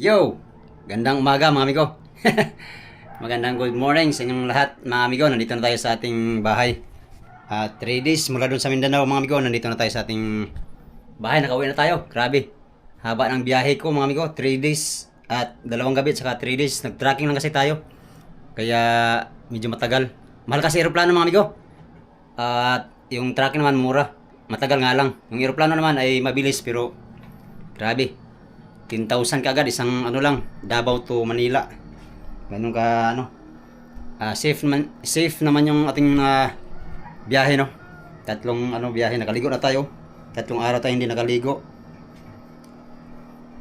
Yo! Gandang umaga mga amigo. Magandang good morning sa inyong lahat mga amigo. Nandito na tayo sa ating bahay. At 3 days mula doon sa Mindanao mga amigo. Nandito na tayo sa ating bahay. Nakauwi na tayo. Grabe. Haba ng biyahe ko mga amigo. 3 days at dalawang gabi at saka 3 days. Nag-tracking lang kasi tayo. Kaya medyo matagal. Mahal kasi aeroplano mga amigo. At yung tracking naman mura. Matagal nga lang. Yung aeroplano naman ay mabilis pero grabe. 10,000 kagad isang ano lang Davao to Manila. Ganun ka ano ah, safe naman safe naman yung ating ah, biyahe no? Tatlong ano biyahe nakaligo na tayo. Tatlong araw tayo hindi nakaligo.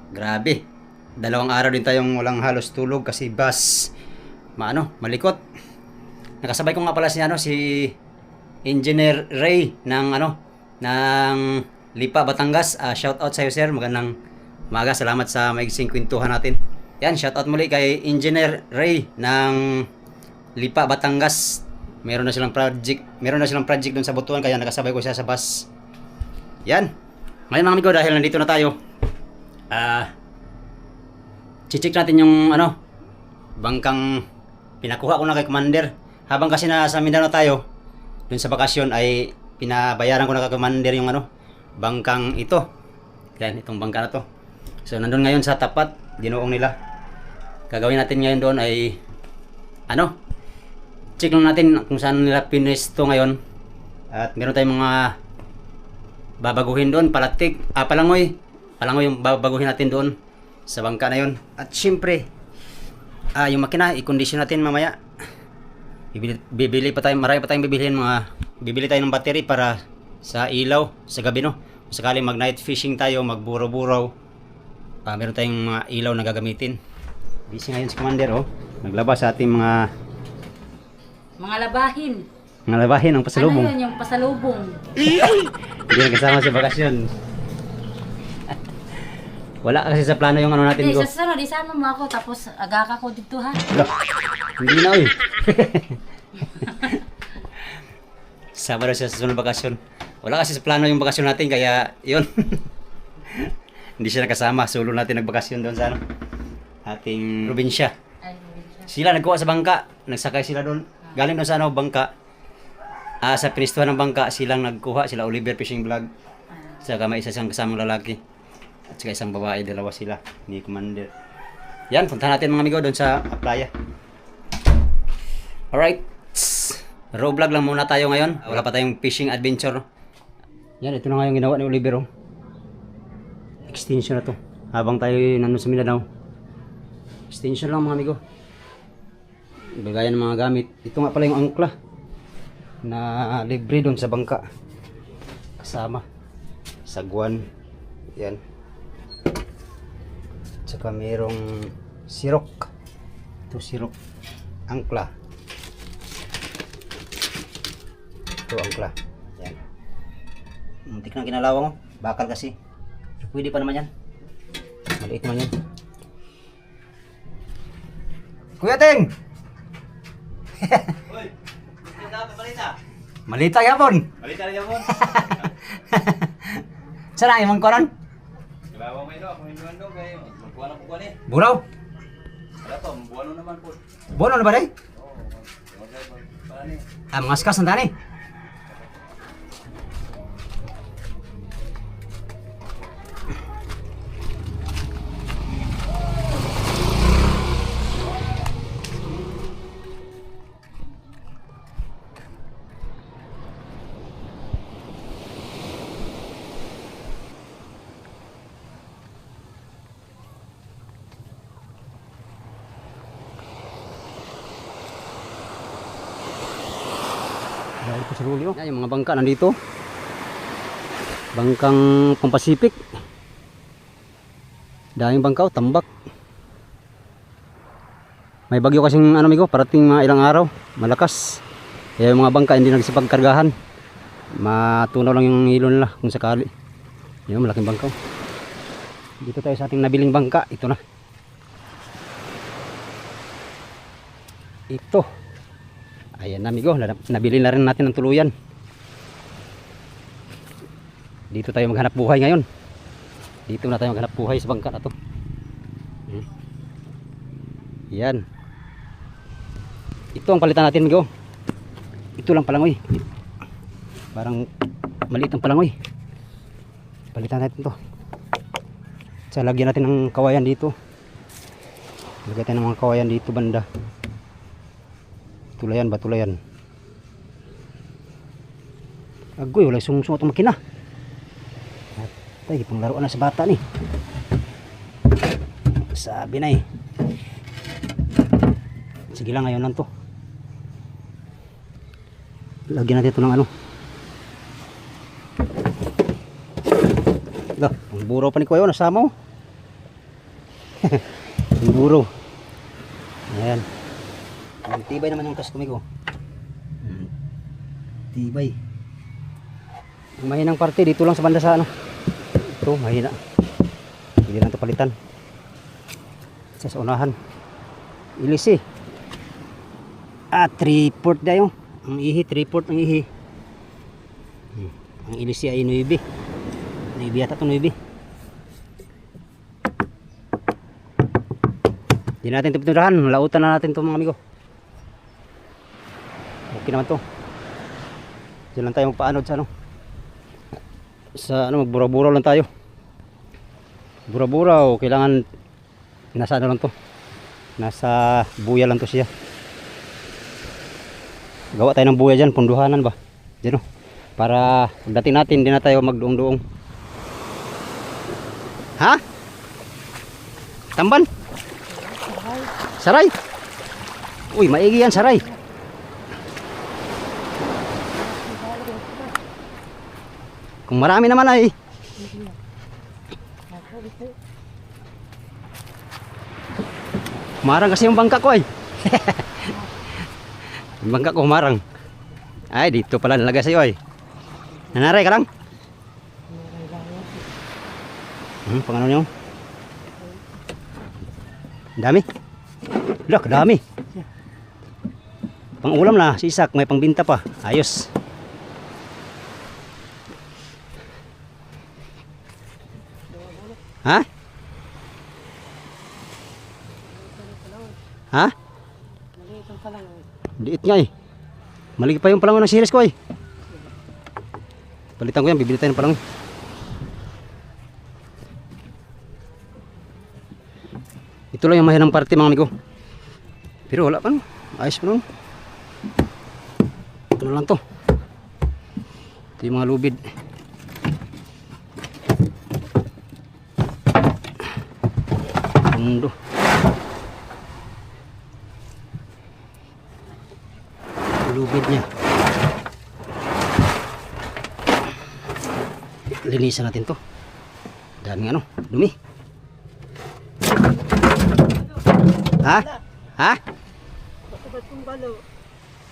Grabe. Dalawang araw din tayong walang halos tulog kasi bus maano malikot. Nakasabay ko nga pala si ano si Engineer Ray ng ano ng Lipa Batangas. Ah, shout out sa iyo sir. Magandang umaga salamat sa maigsing kwentuhan natin. Yan shout out muli kay Engineer Ray ng Lipa Batangas. Meron na silang project meron na silang project doon sa Butuan kaya nakasabay ko siya sa bus. Yan. Ngayon mga amigo dahil nandito na tayo ah chichik natin yung ano bangkang pinakuha ko na kay Commander. Habang kasi nasa Mindanao tayo dun sa bakasyon ay pinabayaran ko na kay Commander yung ano bangkang ito. Yan itong bangka na to so nandun ngayon sa tapat dinuong nila. Gagawin natin ngayon doon ay ano? Check lang natin kung saan nila pinesto ngayon. At meron tayong mga babaguhin doon palatik ah palangoy. Palangoy yung babaguhin natin doon sa bangka na yun. At syempre ah yung makina i-condition natin mamaya. Bibili, bibili pa tayo marami pa tayong bibilihin mga bibili tayo ng battery para sa ilaw sa gabi no? Kung sakaling mag night fishing tayo magburo-buraw ah meron tayong mga ilaw na gagamitin busy ngayon si commander oh naglabas sa ating mga Mga labahin. mga labahin ng pasalubong Ano yun yung pasalubong? hindi na kasama sa bakasyon wala kasi sa plano yung ano natin Hindi, go sa sunod, isama mo ako tapos agaka ko dito ha. Hindi na. Sama na siya sa sunod bakasyon. Wala kasi sa plano yung bakasyon natin kaya yun. Hindi siya nakasama. Solo natin nagbakasyon doon sa ano, ating probinsya. Sila nagkuha sa bangka. Nagsakay sila doon. Galing doon sa ano, bangka. Ah, sa pinistuhan ng bangka, silang nagkuha. Sila Oliver Fishing Vlog. Saka may isa siyang kasamang lalaki. At saka isang babae, dalawa sila. Ni Commander. Yan, puntahan natin mga amigo doon sa playa. Alright. Raw vlog lang muna tayo ngayon. Wala pa tayong fishing adventure. Yan, ito na nga yung ginawa ni Oliver. oh. Extension na to. Habang tayo nandun sa Mindanao. Extension lang mga amigo. Bagayan ng mga gamit. Ito nga pala yung angkla. Na libre doon sa bangka. Kasama. Sagwan. Yan. Tsaka merong sirok. Ito sirok. Angkla. Ito angkla. Yan. Muntik na kinalawang oh. Bakal kasi. Pwede pa naman yan. Maliit naman yan. Kuya Ting! Uy, ano dapat balita? Malita yapon! Balita rin mo. Saan ang imong koron? Kalawa mo ito, ako hindi man doon kayo. Magbuwan na po ko ni. Buraw? Wala to, magbuwan na naman po. Bono na ba day? Oo, na. Ah, mga skas ang tani. Yan, yung mga bangka nandito. Bangkang Pampasipik. Daming bangka, oh, tambak. May bagyo kasing ano migo, parating mga ilang araw, malakas. Kaya yung mga bangka hindi nagsipagkargahan. Matunaw lang yung hilo nila kung sakali. Yun, malaking bangka. oh. Dito tayo sa ating nabiling bangka. Ito na. Ito. Ayan na amigo, na- nabili na rin natin ng tuluyan. Dito tayo maghanap buhay ngayon. Dito na tayo maghanap buhay sa bangka na to. Hmm. Yan. Ito ang palitan natin, Migo. Ito lang palangoy. Parang maliit ang palangoy. Palitan natin to. Sa lagyan natin ng kawayan dito. Lagyan natin ng mga kawayan dito banda. Tulayan ba? Tulayan. Agoy, wala sungsung itong makina. Atay, panglaruan na sa bata ni. Sabi na eh. Sige lang ngayon lang to. Lagyan natin ito ng ano. Lah, ang buraw pa ni Kuya, nasama mo. ang buraw. Ayan. Ang tibay naman yung ko. Hmm. Tibay. Ang mahinang parte dito lang sa banda sa ano. Ito, mahina. Hindi lang ito palitan. Sa unahan. Ilisi. Ah, 3 port na yung. Ang ihi, 3 port ang ihi. Hmm. Ang ilisi ay 9. 9 yata ito 9. Hindi natin ito pinurahan. Lautan na natin ito mga amigo. Okay naman to. Diyan lang tayo magpaanod sa ano. Sa ano, magbura-bura lang tayo. Bura-bura o kailangan nasa ano lang to. Nasa buya lang to siya. Gawa tayo ng buya dyan, punduhanan ba? Diyan o. Para pagdating natin, hindi na tayo magduong-duong. Ha? Tamban? Saray? Uy, maigi yan, saray. Kung marami naman ay. Marang kasi yung bangka ko ay. yung bangka ko marang. Ay, dito pala nalagay sa'yo ay. Nanaray ka lang? Hmm, pang ano nyo? Dami. Look, dami. Pang ulam na, sisak, may pangbinta pa. Ayos. Ha? Ha? Liit nga eh. Maligi pa yung palangoy ng series ko eh. Palitan ko yan, bibili tayo ng palangoy. Ito lang yung mahinang parte mga amigo. Pero wala pa no. Ayos pa no. Ano lang to. Ito yung mga lubid. Linisan natin to. Daming ano, dumi. Ha? Ha?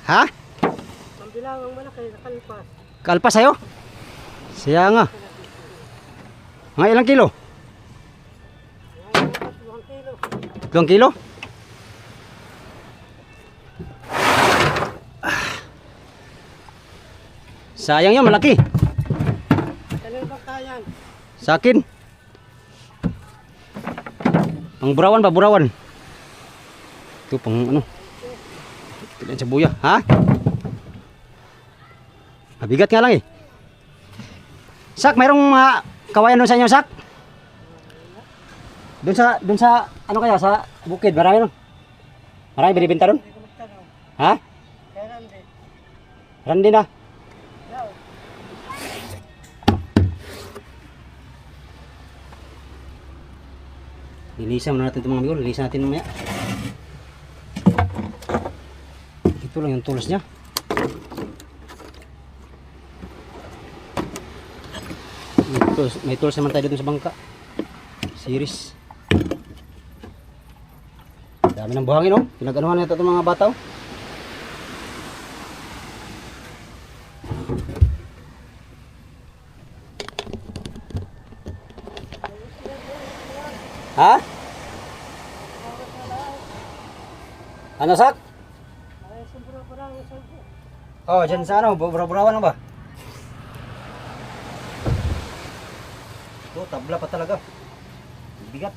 Ha? Ang bilawang malaki, nakalpas. Kalpa sa'yo? Siya nga. Mga ilang kilo? Tatlong kilo. Tatlong kilo? Ah. Sayang yun, malaki. Sa akin. Pang burawan ba? Burawan. Ito pang ano. Lang sa buya. Ha? Mabigat nga lang eh. Sak, mayroong mga kawayan doon sa inyo, Sak? Doon sa, doon sa, ano kaya, sa bukid, marami nun. Marami binibenta doon? Ha? Randi na. Lilisan muna natin itong mga amigo. Lilisan natin mamaya. Ito lang yung tools niya. May tools, may tools naman tayo dito sa bangka. Series. Dami ng buhangin oh. Pinag-anuhan nito itong mga bata oh. Ha? Ano sak? Oh, dyan sa ano, buraw-burawan ano ba? Ito, tabla pa talaga. Bigat.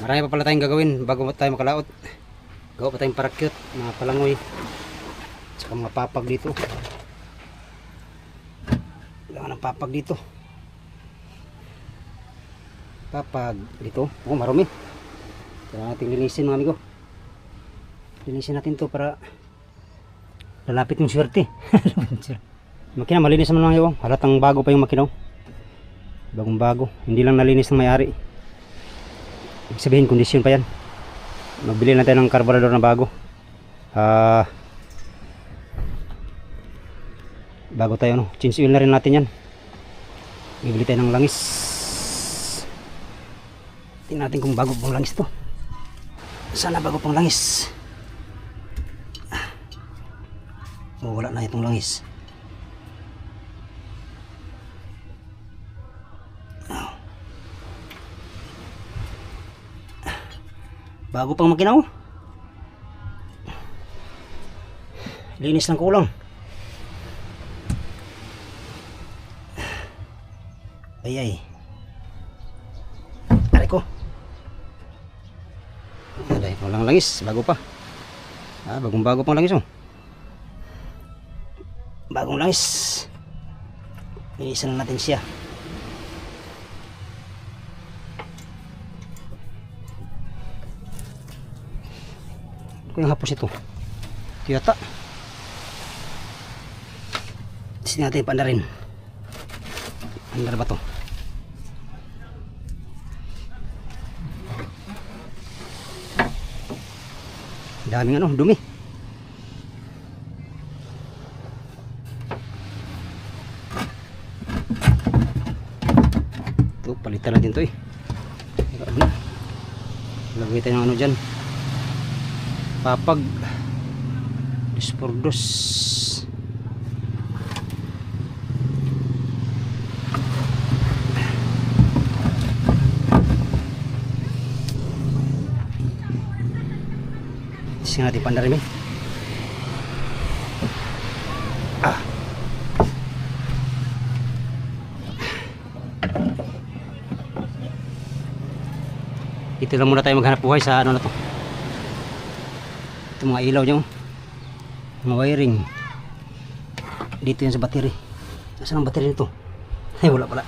Marami pa pala tayong gagawin bago tayo makalaot. Gawa pa tayong parakyut, mga palangoy. Tsaka mga papag dito. Kailangan ng papag dito. Papag dito. Oh, marumi. Kailangan natin linisin mga amigo. Linisin natin to para lalapit yung swerte. makina malinis naman mga iwang. Halatang bago pa yung makina. Bagong bago. Hindi lang nalinis ng may-ari. Ibig sabihin, kondisyon pa yan. Magbili na tayo ng carburetor na bago. Ah... bago tayo, no? Change oil na rin natin yan. Bibili tayo ng langis. Tingnan natin kung bago pang langis to. Sana bago pang langis. Ah. Oh, wala na itong langis. Bago pang makinaw. Linis lang kulang. Ay ay. Aray ko. Walang langis. Bago pa. Ah, bagong bago pang langis oh. Bagong langis. Linisan na natin siya. Ano yung hapos ito? Tiyata. Sini natin pandarin. Andar ba to? Daming ano, dumi. Ito, palitan natin eh. Ano? Lagay tayo ng ano dyan. Papag. Dos Sing natin pandarin eh. Ah. Dito lang muna tayo maghanap buhay sa ano na to. Ito mga ilaw niyo. Mga wiring. Dito yan sa battery. Saan ang battery nito? Ay wala pala.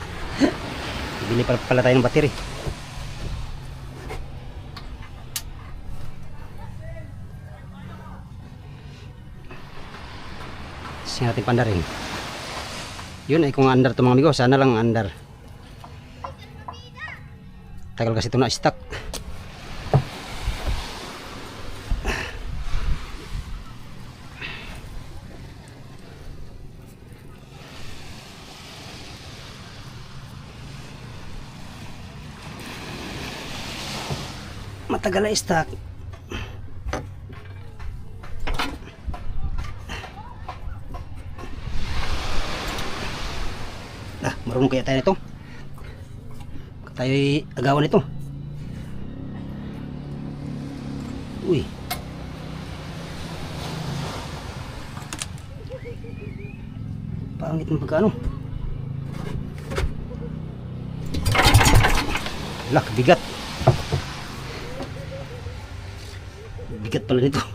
Bili pala, pala tayo ng battery. Sing natin pandarin. Yun ay kung under to mga amigo, sana lang under. Tagal kasi ito na stock. Matagal na stock. Marunong kaya tayo nito. Tayo'y agawan nito. Uy. Pangit ng pagkano. Lak, bigat. Bigat pala nito.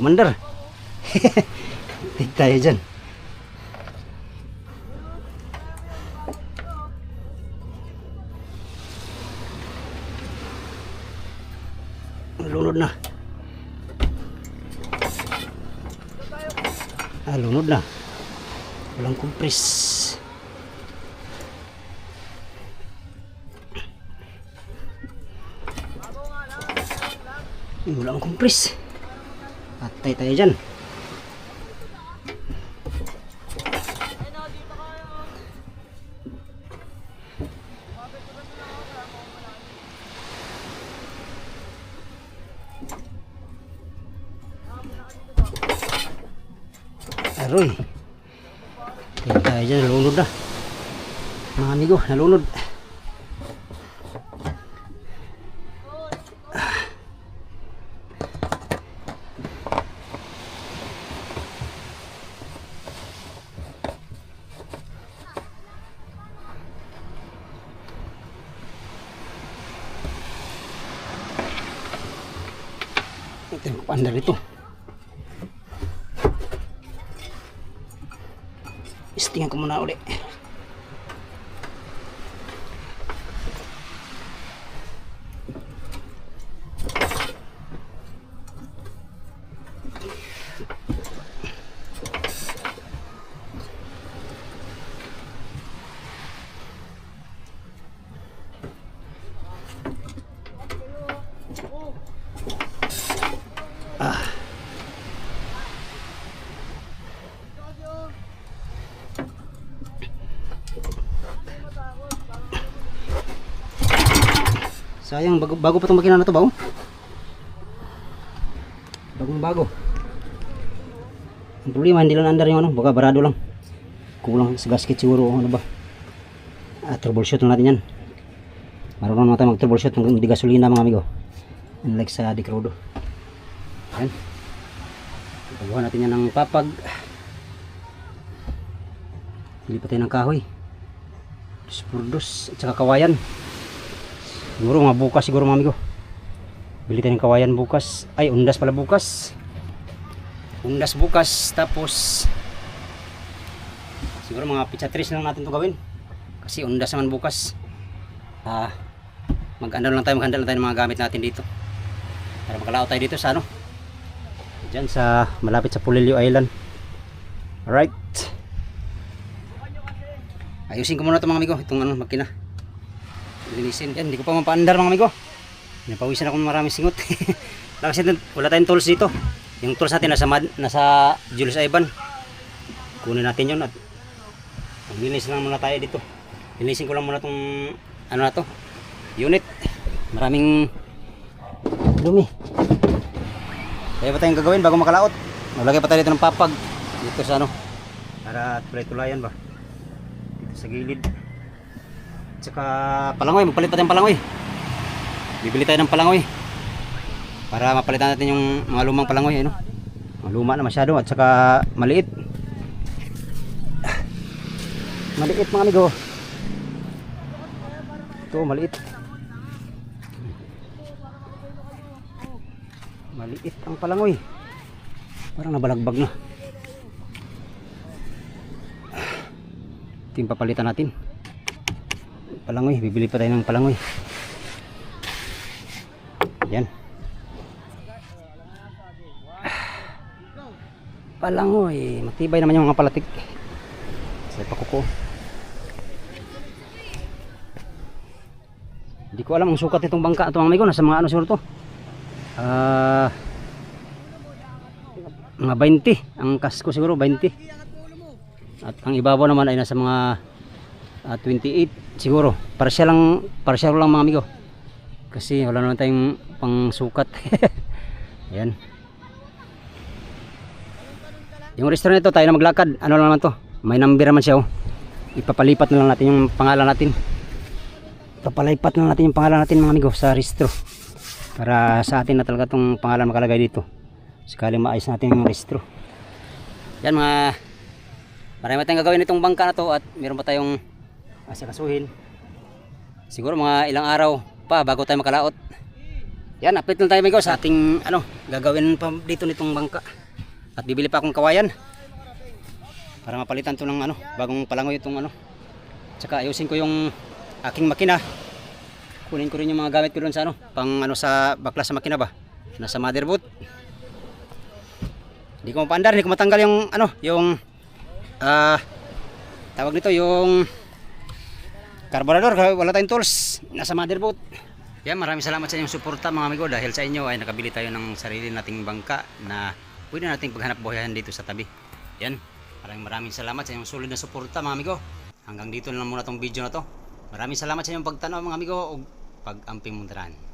Ayaw mandar. Tig tayo dyan. Lunod na. Ah, lunod na. Walang kumpres. Wala akong kumpres. Patay tayo dyan. Aroy. Patay tayo dyan. Nalunod na. Mga amigo, nalunod. Ito yung paandar ito. Istingan ko muna ulit. Sayang, bago, bago pa itong makina na to ba? oh? Bagong bago. Ang problema, hindi lang andar yung ano, baka barado lang. Kulang sa gasket siguro, ano ba? Ah, troubleshoot lang natin yan. Marunong naman tayo mag-troubleshoot kung hindi gasolina mga amigo. Unlike sa Decrodo. Yan. Pagawa natin yan ng papag. Hindi pa ng kahoy. Dos por dos, at saka kawayan. Siguro mga bukas siguro mga amigo. Bili tayo ng kawayan bukas. Ay, undas pala bukas. Undas bukas. Tapos, siguro mga pizza tres lang natin to gawin. Kasi undas naman bukas. Ah, mag-ano lang tayo, mag-handle lang tayo ng mga gamit natin dito. Para makalao tayo dito sa ano. Diyan sa, malapit sa Pulilio Island. Alright. Ayusin ko muna ito mga amigo. Itong ano, makina linisin yan hindi ko pa mapaandar mga amigo. Napawisan ako ng maraming singot. Kasi dun- wala tayong tools dito. Yung tools natin nasa, nasa Julius Ivan. Kunin natin yun at maglinis lang muna tayo dito. Linisin ko lang muna tong ano na to unit. Maraming dumi. Kaya pa tayong gagawin bago makalaot? Maglagay pa tayo dito ng papag dito sa ano para tuloy-tulayan ba? Dito sa gilid Tsaka palangoy, magpalit pa tayong palangoy. Bibili tayo ng palangoy. Para mapalitan natin yung mga lumang palangoy, ano? Mga luma na masyado at saka maliit. Maliit mga amigo. Ito, maliit. Maliit ang palangoy. Parang nabalagbag na. Ito yung papalitan natin palangoy. Bibili pa tayo ng palangoy. Yan. Palangoy. Matibay naman yung mga palatik. Sa pakuko. Hindi ko alam ang sukat itong bangka itong mga amigo. Nasa mga ano siguro to? Ah mga 20 ang kasko siguro 20 at ang ibabaw naman ay nasa mga ah, 28 siguro. Partial lang partial lang mga amigo. Kasi wala naman tayong pang sukat yan yung restaurant ito tayo na maglakad. Ano lang naman to? May number naman siya oh. Ipapalipat na lang natin yung pangalan natin. Papalipat na lang natin yung pangalan natin mga amigo sa restro para sa atin na talaga itong pangalan makalagay dito. Sakaling maayos natin yung restro yan mga marami tayong gagawin itong bangka na to at meron pa tayong asikasuhin. Siguro mga ilang araw pa bago tayo makalaot. Yan update lang tayo mga sa ating ano gagawin pa dito nitong bangka. At bibili pa akong kawayan para mapalitan to ng ano bagong palangoy itong ano. Tsaka ayusin ko yung aking makina. Kunin ko rin yung mga gamit ko doon sa ano pang ano sa baklas sa makina ba? Nasa motherboard hindi ko mapaandar hindi ko matanggal yung ano yung ah tawag nito yung carburetor wala tayong tools. Nasa motherboard yan maraming salamat sa inyong suporta mga amigo. Dahil sa inyo ay nakabili tayo ng sarili nating bangka na pwede nating paghanap buhayan dito sa tabi. Yan. Maraming maraming salamat sa inyong solid na suporta mga amigo. Hanggang dito na lang muna tong video na to. Maraming salamat sa inyong pagtanaw mga amigo ug pag-amping mundaran